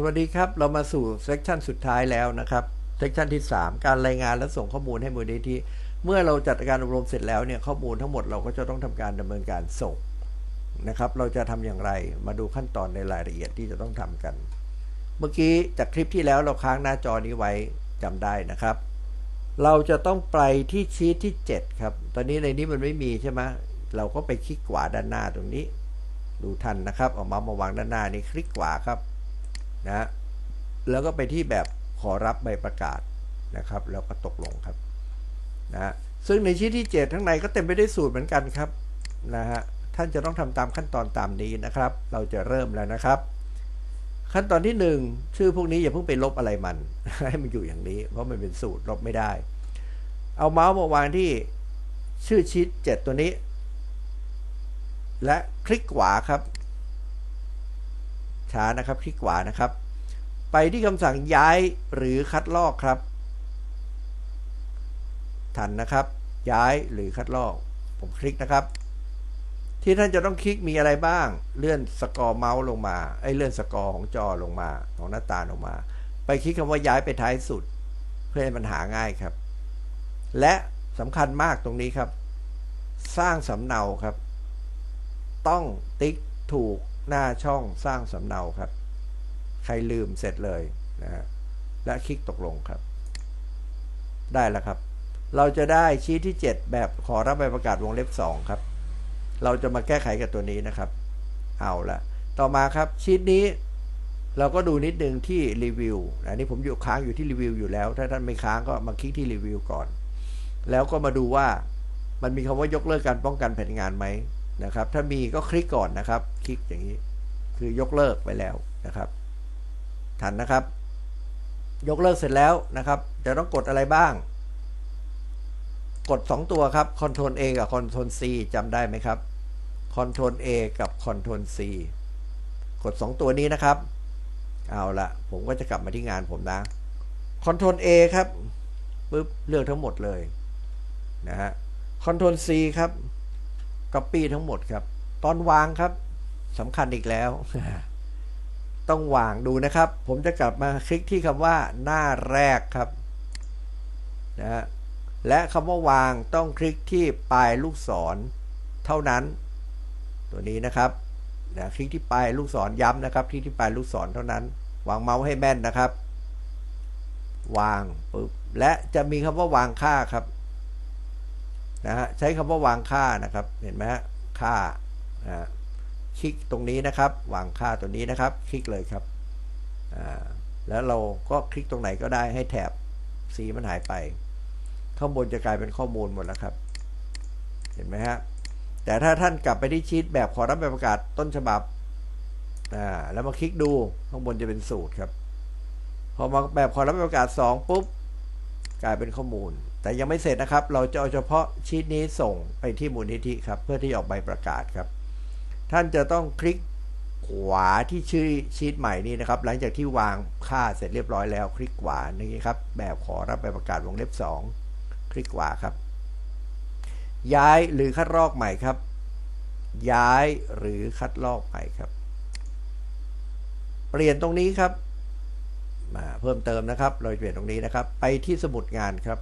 สวัสดีครับ เรามาสู่เซสชันสุดท้ายแล้วนะครับเซสชันที่ 3 การรายงานและส่งข้อมูลให้มูลนิธิเมื่อเราจัดการอบรมเสร็จแล้วเนี่ยข้อมูลทั้งหมดเราก็จะต้องทำการดำเนินการส่งนะครับ เราจะทำอย่างไรมาดูขั้นตอนในรายละเอียดที่จะต้องทำกัน เมื่อกี้จากคลิปที่แล้วเราค้างหน้าจอนี้ไว้จำได้นะครับ เราจะต้องไปที่ชีตที่ 7 ครับ ตอนนี้ในนี้มันไม่มีใช่ไหมเราก็ไปคลิกขวาด้านหน้าตรงนี้ ดูทันนะครับ เอามามาวางด้านหน้านี้คลิกขวาครับ นะแล้วก็ไปที่แบบขอรับใบประกาศนะครับ แล้วก็ตกลงครับนะซึ่งในชีตที่ 7 ทั้งในก็เต็มไปด้วยสูตรเหมือนกันครับนะฮะท่านจะต้องทำตามขั้นตอนตามนี้นะครับ เราจะเริ่มแล้วนะครับ ขั้นตอนที่ 1 ชื่อพวกนี้อย่าเพิ่งไปลบอะไรมัน ให้มันอยู่อย่างนี้ เพราะมันเป็นสูตรลบไม่ได้ เอาเมาส์มาวางที่ชื่อชีต7ตัวนี้ และคลิกขวาครับ ช้านะครับ คลิกขวานะครับ ไปที่คำสั่งย้ายหรือคัดลอกครับ ทันนะครับ ย้ายหรือคัดลอก ผมคลิกนะครับ ที่ท่านจะต้องคลิกมีอะไรบ้าง เลื่อนสกอร์เมาส์ลงมาไอ้เลื่อนสกอร์ของจอลงมาของหน้าตาลงมา ไปคลิกคำว่าย้ายไปท้ายสุด เพื่อให้มันหาง่ายครับ และสำคัญมากตรงนี้ครับ สร้างสำเนาครับ ต้องติ๊กถูก หน้าช่องสร้างสำเนาครับ ใครลืมเสร็จเลยนะฮะและคลิกตกลงครับ ได้แล้วครับ เราจะได้ชีทที่ 7 แบบขอรับใบประกาศวงเล็บ 2 ครับ เราจะมาแก้ไขกับตัวนี้นะครับ เอาละต่อมาครับชีทนี้เราก็ดูนิดนึงที่รีวิวอันนี้ผมอยู่ค้างอยู่ที่รีวิวอยู่แล้ว ถ้าท่านไม่ค้างก็มาคลิกที่รีวิวก่อน แล้วก็มาดูว่ามันมีคำว่ายกเลิกการป้องกันแผนงานไหม นะครับ ถ้ามีก็คลิกก่อนนะครับ คลิกอย่างนี้ คือยกเลิกไปแล้วนะครับ ทันนะครับ ยกเลิกเสร็จแล้วนะครับจะต้องกดอะไรบ้าง กด 2 ตัวครับ Ctrl A กับ Ctrl C จำได้ไหมครับ Ctrl A กับ Ctrl C กด 2 ตัวนี้นะครับ เอาละผมก็จะกลับมาที่งานผมนะ Ctrl A ครับปึ๊บเลือกทั้งหมดเลยนะฮะ Ctrl C ครับ Copy ทั้งหมดครับ ตอนวางครับสำคัญอีกแล้ว ต้องวางดูนะครับ ผมจะกลับมาคลิกที่คำว่าหน้าแรกครับนะฮะและคำว่าวางต้องคลิกที่ปลายลูกศรเท่านั้น ตัวนี้นะครับนะคลิกที่ปลายลูกศรย้ำนะครับ คลิกที่ปลายลูกศรเท่านั้น วางเมาส์ให้แม่นนะครับ วางปึ๊บและจะมีคำว่าวางค่าครับ นะฮะใช้คำว่าวางค่านะครับ เห็นไหมฮะค่านะคลิกตรงนี้นะครับ วางค่าตัวนี้นะครับ คลิกเลยครับแล้วเราก็คลิกตรงไหนก็ได้ให้แถบสีมันหายไป ข้างบนจะกลายเป็นข้อมูลหมดแล้วครับ เห็นไหมฮะแต่ถ้าท่านกลับไปที่ชีตแบบขอรับใบประกาศต้นฉบับแล้วมาคลิกดูข้างบนจะเป็นสูตรครับ พอมาแบบขอรับใบประกาศ 2 ปุ๊บ กลายเป็นข้อมูล แต่ยังไม่เสร็จนะครับ เราจะเอาเฉพาะชีตนี้ส่งไปที่มูลนิธิครับ เพื่อที่ออกใบประกาศครับ ท่านจะต้องคลิกขวาที่ชื่อชีตใหม่นี้นะครับ หลังจากที่วางค่าเสร็จเรียบร้อยแล้ว คลิกขวานี่ครับ แบบขอรับใบประกาศวงเล็บ 2 คลิกขวาครับ ย้ายหรือคัดลอกใหม่ครับ ย้ายหรือคัดลอกใหม่ครับ เปลี่ยนตรงนี้ครับมาเพิ่มเติมนะครับ เราเปลี่ยนตรงนี้นะครับ ไปที่สมุดงานครับ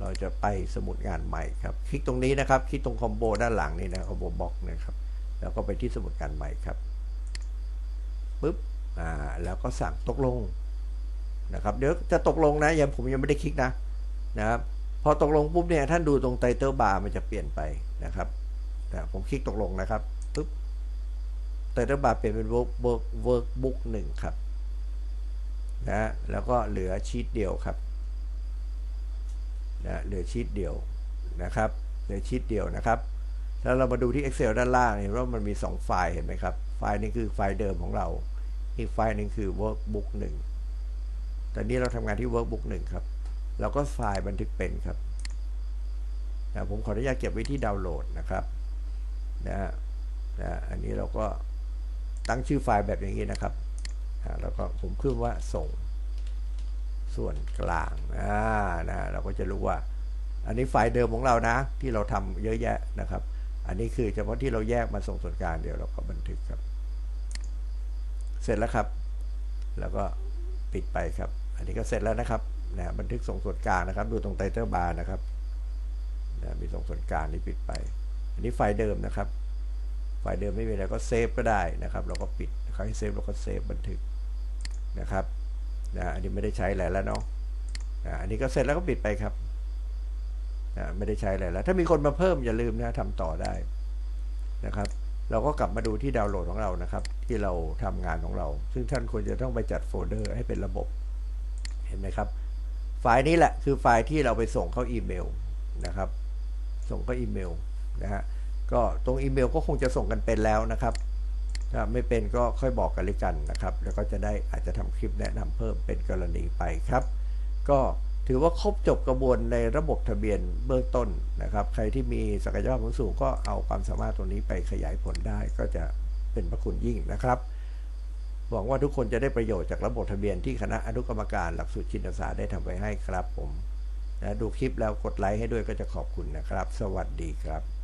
เราจะไปสมุดงานใหม่ครับ คลิกตรงนี้นะครับ คลิกตรงคอมโบด้านหลังนี่นะคอมโบบล็อกนะครับ แล้วก็ไปที่สมุดงานใหม่ครับปุ๊บอ่าแล้วก็สั่งตกลงนะครับ เดี๋ยวจะตกลงนะยังผมยังไม่ได้คลิกนะนะครับพอตกลงปุ๊บเนี่ยท่านดูตรงไตเติลบาร์มันจะเปลี่ยนไปนะครับนะผมคลิกตกลงนะครับปุ๊บไตเติลบาร์เปลี่ยนเป็นเวิร์กเวิร์กเวิร์กบุ๊กหนึ่งครับนะแล้วก็เหลือชีตเดียวครับ นะเหลือชีตเดียวนะครับเหลือชีตเดียวนะครับแล้วเรามาดูที่ Excel ด้านล่างเห็นว่ามันมี 2 ไฟล์เห็นไหมครับ ไฟล์นี้คือไฟล์เดิมของเรา อีกไฟล์นึงคือ workbook 1ตอนนี้เราทำงานที่ workbook 1ครับเราก็ไฟล์บันทึกเป็นครับนะผมขออนุญาตเก็บไว้ที่ดาวน์โหลดนะครับนะนะอันนี้เราก็ตั้งชื่อไฟล์แบบอย่างนี้นะครับแล้วก็ผมขึ้นว่าส่ง ส่วนกลางอ่านะเราก็จะรู้ว่า อันนี้ไฟล์เดิมของเรานะ ที่เราทำเยอะแยะนะครับ อันนี้คือเฉพาะที่เราแยกมาส่งส่วนกลางเดี๋ยวเราก็บันทึกครับ เสร็จแล้วครับ แล้วก็ปิดไปครับ อันนี้ก็เสร็จแล้วนะครับนะบันทึกส่งส่วนกลางนะครับ ดูตรงไตเติลบาร์นะครับนะมีส่งส่วนกลางนี่ปิดไป อันนี้ไฟล์เดิมนะครับ ไฟล์เดิมไม่มีอะไรก็เซฟก็ได้นะครับ เราก็ปิดใครเซฟเราก็เซฟบันทึกนะครับ นะอันนี้ไม่ได้ใช้อะไรแล้วเนาะนะอันนี้ก็เสร็จแล้วก็ปิดไปครับนะไม่ได้ใช้อะไรแล้ว ถ้ามีคนมาเพิ่มอย่าลืมนะทำต่อได้นะครับ เราก็กลับมาดูที่ดาวน์โหลดของเรานะครับ ที่เราทำงานของเรา ซึ่งท่านควรจะต้องไปจัดโฟลเดอร์ให้เป็นระบบ เห็นไหมครับ ไฟล์นี้แหละคือไฟล์ที่เราไปส่งเข้าอีเมลนะครับ ส่งเข้าอีเมลนะฮะก็ตรงอีเมลก็คงจะส่งกันเป็นแล้วนะครับ ถ้าไม่เป็นก็ค่อยบอกกันเลยกันนะครับ แล้วก็จะได้อาจจะทำคลิปแนะนำเพิ่มเป็นกรณีไปครับ ก็ถือว่าครบจบกระบวนในระบบทะเบียนเบื้องต้นนะครับ ใครที่มีศักยภาพสูงก็เอาความสามารถตรงนี้ไปขยายผลได้ก็จะเป็นพระคุณยิ่งนะครับหวังว่าทุกคนจะได้ประโยชน์จากระบบทะเบียนที่คณะอนุกรรมการหลักสูตรชินศาสตร์ได้ทำไว้ให้ครับผมนะดูคลิปแล้วกดไลค์ให้ด้วยก็จะขอบคุณนะครับ สวัสดีครับ